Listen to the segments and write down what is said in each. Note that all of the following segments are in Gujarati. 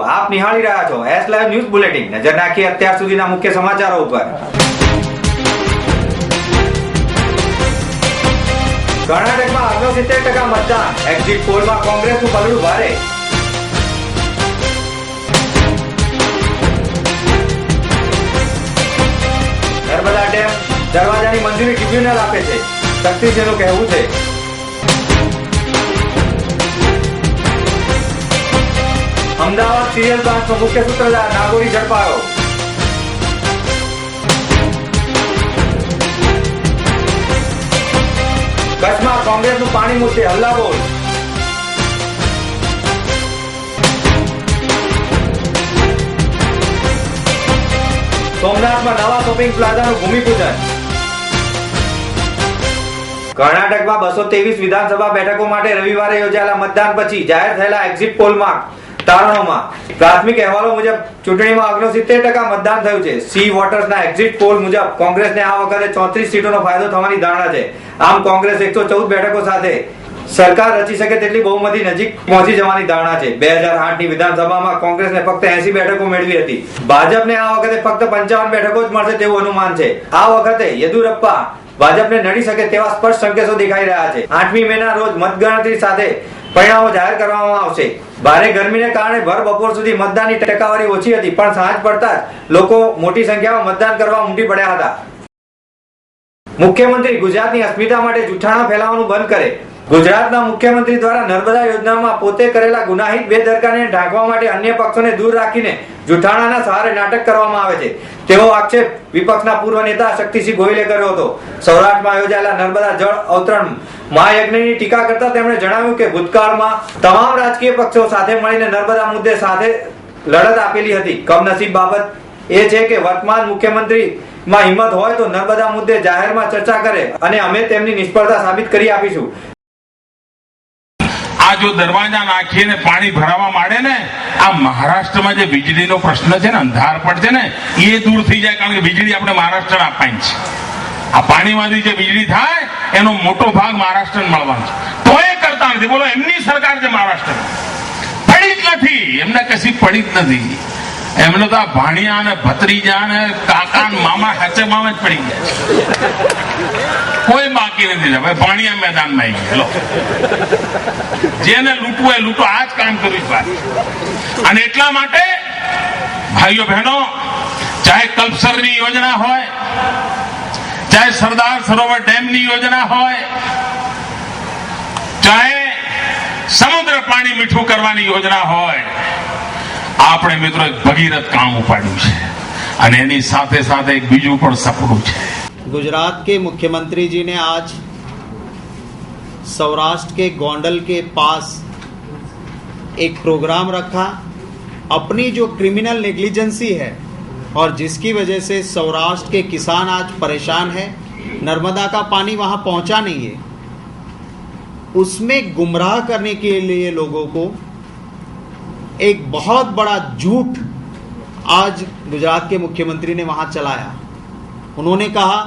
આપ નિહાળી રહ્યા છો એસ લાઈવ ન્યૂઝ બુલેટિન નજર નાખીએ અત્યાર સુધીના મુખ્ય સમાચારો ઉપર. કર્ણાટકમાં ઓગણસિત્તેર ટકા મતદાન. એક્ઝિટ પોલમાં કોંગ્રેસનું પગલું ભારે. નર્મદા ડેમ દરવાજાની મંજૂરી ટ્રિબ્યુનલ આપે છે. શક્તિસિંહનું કહેવું છે. અમદાવાદ સિરિયલ બ્રાન્ચનો મુખ્ય સૂત્રધાર નાગોરી ઝડપાયો. કચ્છમાં કોંગ્રેસનું પાણી મુદ્દે હલ્લાબોલ. સોમનાથમાં નવા શોપિંગ પ્લાઝાનું ભૂમિપૂજન. કર્ણાટકમાં બસો ત્રેવીસ વિધાનસભા બેઠકો માટે રવિવારે યોજાયેલા મતદાન પછી જાહેર થયેલા એક્ઝિટ પોલમાં તારણોમાં પ્રાથમિક અહેવાલો મુજબ ચૂંટણીમાં ઓગણસિત્તેર ટકા મતદાન થયું છે. સી વોટર્સના એક્ઝિટ પોલ મુજબ કોંગ્રેસને આ વખતે ચોત્રીસ સીટોનો ફાયદો થવાની ધારણા છે. આમ કોંગ્રેસ એકસો ચૌદ બેઠકો સાથે સરકાર રચી શકે તેટલી બહુમતી નજીક પહોંચી જવાની ધારણા છે. બે હજાર આઠની વિધાનસભામાં કોંગ્રેસને ફક્ત એસી બેઠકો મેળવી હતી. ભાજપને આ વખતે ફક્ત પંચાવન બેઠકો જ મળશે તેવું અનુમાન છે. આ વખતે યેદુરપ્પા ભાજપને નડી શકે તેવા સ્પષ્ટ સંકેતો દેખાઈ રહ્યા છે. આઠમી મેના રોજ મતગણતરી સાથે પરિણામો જાહેર કરવામાં આવશે. ભારે ગરમીને કારણે ભર બપોર સુધી મતદાનની ટકાવારી ઓછી હતી, પણ સાંજ પડતા જ લોકો મોટી સંખ્યામાં મતદાન કરવા ઉમટી પડ્યા હતા. મુખ્યમંત્રી ગુજરાતની અસ્મિતા માટે જૂઠાણા ફેલાવવાનું બંધ કરે. ગુજરાતના મુખ્યમંત્રી દ્વારા નર્મદા યોજનામાં પોતે કરેલા ગુનાહિત બેદરકારીને ઢાંકવા માટે અન્ય પક્ષોને દૂર રાખીને જૂઠાણાના સહારે નાટક કરવામાં આવે છે. તેવો આક્ષેપ વિપક્ષના પૂર્વ નેતા શક્તિસિંહ ગોહિલે કર્યો હતો. સૌરાષ્ટ્રમાં યોજાયેલા નર્મદા જળ અવતરણ મહાયજ્ઞની ટીકા કરતા તેમણે જણાવ્યું કે ભૂતકાળમાં તમામ રાજકીય પક્ષો સાથે મળીને નર્મદા મુદ્દે સાથે લડત આપેલી હતી. કમનસીબ બાબત એ છે કે વર્તમાન મુખ્યમંત્રી માં હિંમત હોય તો નર્મદા મુદ્દે જાહેરમાં ચર્ચા કરે અને અમે તેમની નિષ્ફળતા સાબિત કરી આપીશું. જો દરવાજા નાખીને પાણી ભરાવા માંડે ને, આ મહારાષ્ટ્રમાં જે વીજળીનો પ્રશ્ન છે ને અંધારપટ છે ને, એ દૂર થઈ જાય કારણ કે વીજળી આપણે મહારાષ્ટ્ર આપવાની છે. આ પાણીમાંથી જે વીજળી થાય, એનો મોટો ભાગ મહારાષ્ટ્રને મળવાનો છે. તો એ કરતા નથી. બોલો, એમની સરકાર છે મહારાષ્ટ્ર પડી જ નથી. એમને કશી પડી જ નથી. એમને તો ભાણિયા ને ભત્રીજા ને કાકા ને મામા હાચે મામા જ પડી ગયા. કોઈ બાકી નથી ભાઈ ભાણિયા મેદાનમાં આવી ગયા. જેને લૂંટવું એ લૂંટો. આ જ કામ કર્યું ભાઈ. અને એટલા માટે, ભાઈઓ બહેનો, ચાહે કલ્પસરની યોજના હોય, ચાહે સરદાર સરોવર ડેમની યોજના હોય, ચાહે સમુદ્ર પાણી મીઠું કરવાની યોજના હોય આપણે મિત્રો એક ભગીરથ કામ ઉપાડ્યું છે અને એની સાથે સાથે એક બીજું પણ સપનું છે गुजरात के मुख्यमंत्री जी ने आज सौराष्ट्र के गोंडल के पास एक प्रोग्राम रखा अपनी जो क्रिमिनल नेग्लिजेंसी है और जिसकी वजह से सौराष्ट्र के किसान आज परेशान है नर्मदा का पानी वहाँ पहुँचा नहीं है उसमें गुमराह करने के लिए लोगों को एक बहुत बड़ा झूठ आज गुजरात के मुख्यमंत्री ने वहाँ चलाया। उन्होंने कहा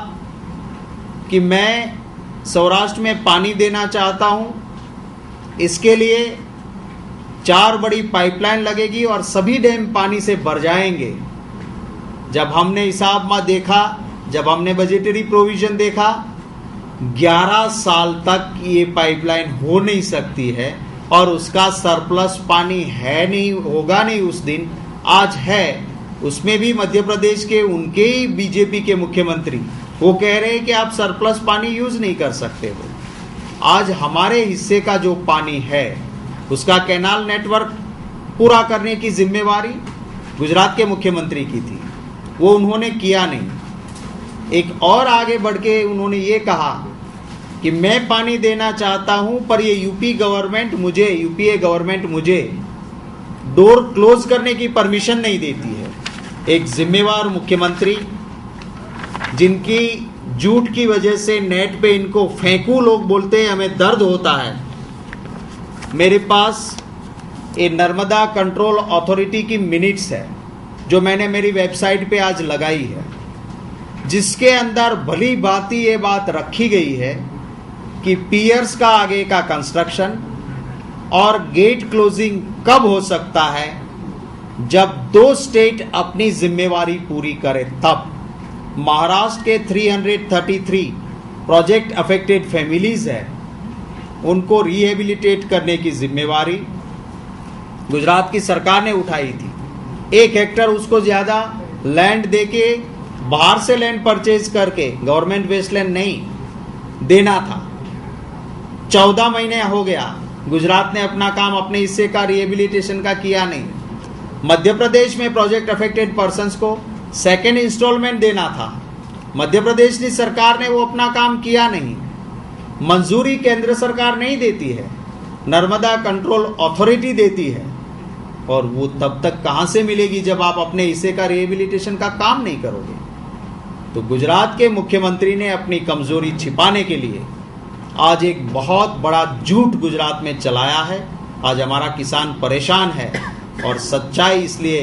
कि मैं सौराष्ट्र में पानी देना चाहता हूँ, इसके लिए चार बड़ी पाइपलाइन लगेगी और सभी डैम पानी से भर जाएँगे। जब हमने हिसाब में देखा, जब हमने बजटरी प्रोविज़न देखा 11 साल तक ये पाइपलाइन हो नहीं सकती है। और उसका सरप्लस पानी है नहीं, होगा नहीं उस दिन, आज है। उसमें भी मध्य प्रदेश के, उनके ही बीजेपी के मुख्यमंत्री। वो कह रहे हैं कि आप सरप्लस पानी यूज़ नहीं कर सकते हो। आज हमारे हिस्से का जो पानी है, उसका कैनाल नेटवर्क पूरा करने की जिम्मेवारी गुजरात के मुख्यमंत्री की थी। वो उन्होंने किया नहीं। एक और आगे बढ़ के उन्होंने ये कहा कि मैं पानी देना चाहता हूँ, पर ये यूपी गवर्नमेंट मुझे यूपीए गवर्नमेंट मुझे डोर क्लोज करने की परमिशन नहीं देती है। एक जिम्मेवार मुख्यमंत्री जिनकी झूठ की वजह से नेट पे इनको फेंकू लोग बोलते हैं, हमें दर्द होता है। मेरे पास ये नर्मदा कंट्रोल अथॉरिटी की मिनट्स है, जो मैंने मेरी वेबसाइट पे आज लगाई है, जिसके अंदर भली भांति ये बात रखी गई है कि पियर्स का आगे का कंस्ट्रक्शन और गेट क्लोजिंग कब हो सकता है, जब दो स्टेट अपनी जिम्मेवारी पूरी करे, तब। महाराष्ट्र के 333 प्रोजेक्ट अफेक्टेड फैमिलीज़ है। उनको रिहेबिलिटेट करने की जिम्मेवारी गुजरात की सरकार ने उठाई थी। एक हेक्टर उसको ज़्यादा लैंड देके, बाहर से लैंड परचेज करके गवर्नमेंट वेस्टलैंड नहीं, देना था। चौदह महीने हो गया। गुजरात ने अपना काम अपने हिस्से का रिहेबिलिटेशन का किया नहीं। मध्य प्रदेश में प्रोजेक्ट अफेक्टेड पर्सन्स को सेकेंड इंस्टॉलमेंट देना था। मध्य प्रदेश की सरकार ने वो अपना काम किया नहीं। मंजूरी केंद्र सरकार नहीं देती है। नर्मदा कंट्रोल अथॉरिटी देती है। और वो तब तक कहाँ से मिलेगी जब आप अपने हिस्से का रिहेबिलिटेशन का काम नहीं करोगे? तो गुजरात के मुख्यमंत्री ने अपनी कमज़ोरी छिपाने के लिए आज एक बहुत बड़ा झूठ गुजरात में चलाया है आज हमारा किसान परेशान है और सच्चाई इसलिए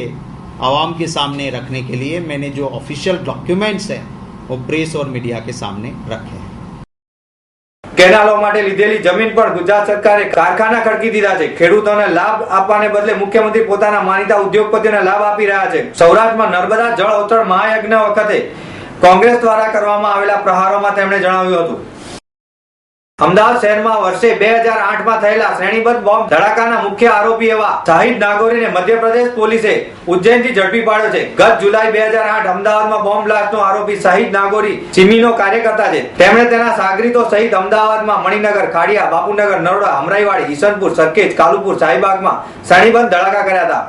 आवाम के सामने रखने के लिए मैंने जो ऑफिशियल डॉक्यूमेंट्स हैं वो प्रेस और मीडिया के सामने रखे हैं કેનાલો માટે લીધેલી જમીન પર ગુજરાત સરકારે કારખાના ખડકી દીધા છે ખેડૂતોને લાભ આપવાને બદલે મુખ્યમંત્રી પોતાના માનીતા ઉદ્યોગપતિઓને લાભ આપી રહ્યા છે સૌરાષ્ટ્રમાં નર્મદા જળ અવતરણ મહાયજ્ઞ વખતે કોંગ્રેસ દ્વારા કરવામાં આવેલા પ્રહારોમાં તેમણે જણાવ્યું હતું અમદાવાદ શહેરમાં વર્ષે બે હજાર આઠમાં થયેલા શ્રેણીબદ્ધ બોમ્બ ધડાકાના મુખ્ય આરોપી એવા શાહિદ નાગોરીને મધ્યપ્રદેશ પોલીસે ઉજ્જૈનથી ઝડપી પાડ્યો છે ગત જુલાઈ બે હજાર આઠ અમદાવાદમાં બોમ્બ બ્લાસ્ટનો આરોપી શાહિદ નાગોરી સિમીનો કાર્યકર્તા છે તેમણે તેના સાગરીતો સહિત અમદાવાદમાં મણિનગર ખાડિયા બાપુનગર નરોડા અમરાઈવાડી ઈસનપુર સરખેજ કાલુપુર શાહીબાગમાં શ્રેણીબદ્ધ ધડાકા કર્યા હતા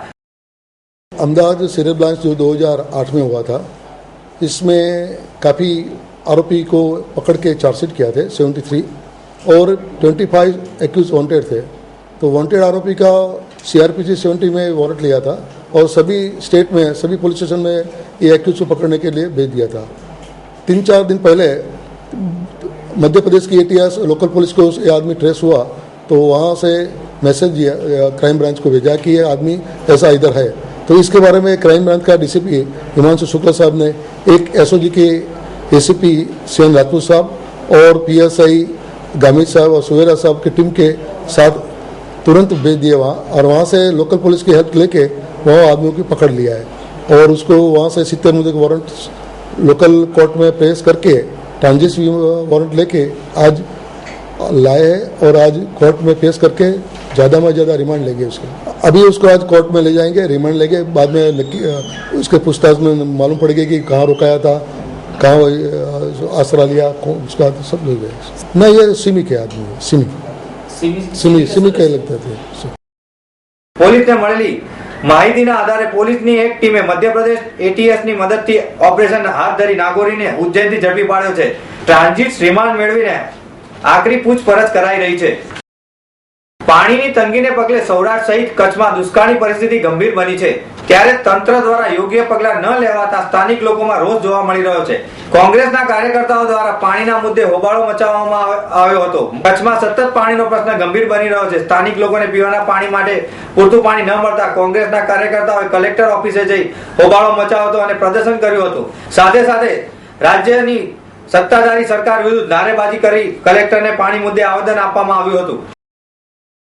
अहमदाबाद जो सीरियल ब्रांच जो 2008 में हुआ था इसमें काफ़ी आरोपी को पकड़ के चार्जशीट किया थे 73 और 25 एक्यूज वांटेड थे। तो वांटेड आरोपी का सीआरपीसी 70 में वारंट लिया था और सभी स्टेट में, सभी पुलिस स्टेशन में ये एक्यूज को पकड़ने के लिए भेज दिया था। तीन चार दिन पहले मध्य प्रदेश की एटीएस लोकल पुलिस को ये आदमी ट्रेस हुआ तो वहाँ से मैसेज दिया क्राइम ब्रांच को भेजा कि ये आदमी ऐसा इधर है। तो इसके बारे में क्राइम ब्रांच का डीसीपी हिमांशु शुक्ला साहब ने एक एसओजी के एसीपी सी राजपूत साहब और पीएसआई गामित साहब और सुवेरा साहब की टीम के साथ तुरंत भेज दिए वहाँ, और वहाँ से लोकल पुलिस की हेल्प लेके वहाँ आदमियों की पकड़ लिया है। और उसको वहाँ से सितर मुद्दे वारंट लोकल कोर्ट में पेश करके ट्रांजिस वारंट लेके आज लाए हैं, और आज कोर्ट में पेश करके ज़्यादा में ज़्यादा रिमांड लेंगे उसके। अभी उसको आज कोर्ट में ले जाएँगे रिमांड लेंगे, बाद में उसके पूछताछ में मालूम पड़ेगी कि कहाँ रुकाया था कहाँ अ, आसरा लिया कौन- उसका सब ले गए नहीं ये सिमी के आदमी है सिमी सिमी सिमी के लगते थे પોલીસને મળેલી માહિતીના આધારે પોલીસની એક ટીમે મધ્યપ્રદેશ એટીએસ ની મદદથી ઓપરેશન હાથ ધરી નાગોરીને ઉજ્જૈનથી ઝડપી પાડ્યો છે ટ્રાન્ઝિટ રિમાન્ડ મેળવીને આખરી પૂછપરછ કરાઈ રહી છે પાણીની તંગીને પગલે સૌરાષ્ટ્ર સહિત કચ્છમાં દુષ્કાળની પરિસ્થિતિ ગંભીર બની છે. ત્યારે તંત્ર દ્વારા યોગ્ય પગલાં ન લેવાતા સ્થાનિક લોકોમાં રોષ જોવા મળી રહ્યો છે. કોંગ્રેસના કાર્યકર્તાઓ દ્વારા પાણીના મુદ્દે હોબાળો મચાવવામાં આવ્યો હતો. કચ્છમાં સતત પાણીનો પ્રશ્ન ગંભીર બની રહ્યો છે. સ્થાનિક લોકોને પીવાના પાણી માટે પૂરતું પાણી ન મળતા કોંગ્રેસના કાર્યકર્તાઓએ કલેક્ટર ઓફિસે જઈ હોબાળો મચાવ્યો હતો અને પ્રદર્શન કર્યું હતું. સાથે સાથે રાજ્યની સત્તાધારી સરકાર વિરુદ્ધ નારેબાજી કરી કલેક્ટરને પાણી મુદ્દે આવેદન આપવામાં આવ્યું હતું.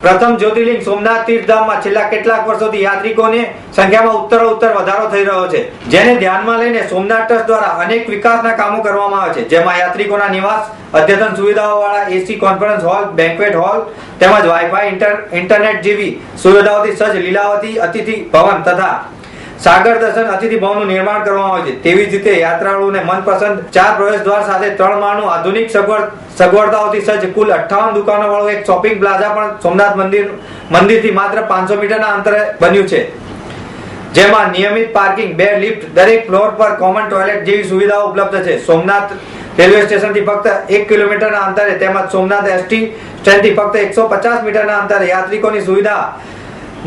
પ્રથમ જ્યોતિર્લિંગ સોમનાથ તીર્થધામમાં છેલ્લા કેટલાક વર્ષોથી યાત્રિકોની સંખ્યામાં ઉત્તરો ઉત્તર વધારો થઈ રહ્યો છે, જેને ધ્યાનમાં લઈને સોમનાથ ટ્રસ્ટ દ્વારા અનેક વિકાસના કામો કરવામાં આવે છે, જેમાં યાત્રિકોના નિવાસ, અદ્યતન સુવિધાઓ વાળા AC conference hall banquet hall તેમજ વાઈફાઈ ઇન્ટર ઇન્ટરનેટ જેવી સુવિધાઓથી સજ્જ લીલાવતી અતિથિ ભવન તથા સાગર દર્શન અતિથિ ભવનનું નિર્માણ કરવામાં આવે છે. તેવી જ રીતે યાત્રાળુઓને મનપસંદ ચાર પ્રવેશ દ્વાર સાથે ત્રણ માળનું આધુનિક સગવડ, સગવડતાઓથી સજ્જ કુલ અઠ્ઠાવન દુકાનો વાળો એક શોપિંગ પ્લાઝા પણ સોમનાથ મંદિર, મંદિરથી માત્ર પાંચસો મીટરના અંતરે બન્યું છે. જેમાં નિયમિત પાર્કિંગ, બે લિફ્ટ, દરેક ફ્લોર પર કોમન ટોયલેટ જેવી સુવિધાઓ ઉપલબ્ધ છે. સોમનાથ રેલવે સ્ટેશનથી ફક્ત એક કિલોમીટરના અંતરે તેમજ સોમનાથ એસટી સ્ટેન્ડથી ફક્ત એકસો પચાસ મીટરના અંતરે યાત્રિકોની સુવિધા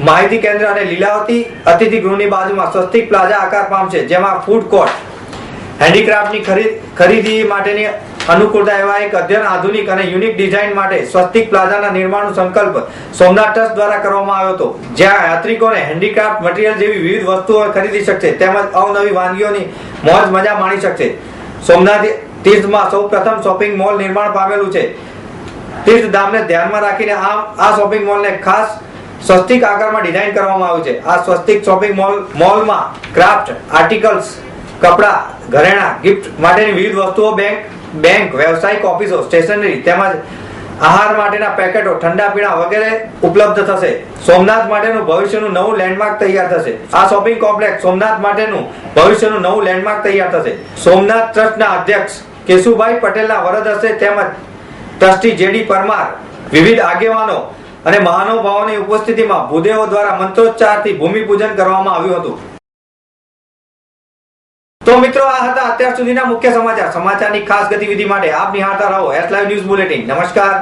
માહિતી કેન્દ્ર અને લીલાવતી અતિથિ ગૃહની બાજુમાં સ્વસ્તિક પ્લાઝા આકાર પામશે જેમાં ફૂડ કોર્ટ હેન્ડીક્રાફ્ટની ખરીદ ખરીદી માટેની અનુકૂળતા એવા એક અધ્યયન આધુનિક અને યુનિક ડિઝાઇન માટે સ્વસ્તિક પ્લાઝાના નિર્માણનો સંકલ્પ સોમનાથ ટ્રસ્ટ દ્વારા કરવામાં આવ્યો હતો, જ્યાં યાત્રિકોને હેન્ડીક્રાફ્ટ મટીરિયલ જેવી વિવિધ વસ્તુઓ ખરીદી શકશે, તેમજ અવનવી વાનગીઓની મોજ મજા માણી શકશે. સોમનાથ તીર્થમાં સૌ પ્રથમ શોપિંગ મોલ નિર્માણ પામેલું છે. તીર્થધામને ધ્યાનમાં રાખીને આ આ શોપિંગ મોલને ખાસ સ્વસ્તિક આકારમાં ડિઝાઇન કરવામાં આવ્યું છે. આ સ્વસ્તિક શોપિંગ મોલ મોલમાં ક્રાફ્ટ આર્ટિકલ્સ કપડાં, ઘરેણા ગિફ્ટ માટેની વિવિધ વસ્તુઓ બેંક બેંક વ્યવસાયિક ઓફિસો સ્ટેશનરી તેમજ આહાર માટેના પેકેટો, ઠંડા પીણા વગેરે ઉપલબ્ધ થશે. સોમનાથ માટેનું ભવિષ્યનું નવું લેન્ડમાર્ક તૈયાર થશે. આ શોપિંગ કોમ્પ્લેક્સ સોમનાથ માટેનું ભવિષ્યનું નવું લેન્ડમાર્ક તૈયાર થશે. સોમનાથ ટ્રસ્ટના અધ્યક્ષ કેશુભાઈ પટેલના વરદ હશે તેમજ ટ્રસ્ટી જેડી પરમાર, વિવિધ આગેવાનો અને મહાનુભાવોની ઉપસ્થિતિમાં ભૂદેવો દ્વારા મંત્રોચ્ચારથી ભૂમિપૂજન કરવામાં આવ્યું હતું. તો મિત્રો, આ હતા અત્યાર સુધીના મુખ્ય સમાચાર. સમાચારની ખાસ ગતિવિધિ માટે આપ નિહાળતા રહો. એસ લાઈવ ન્યૂઝ બુલેટિન નમસ્કાર.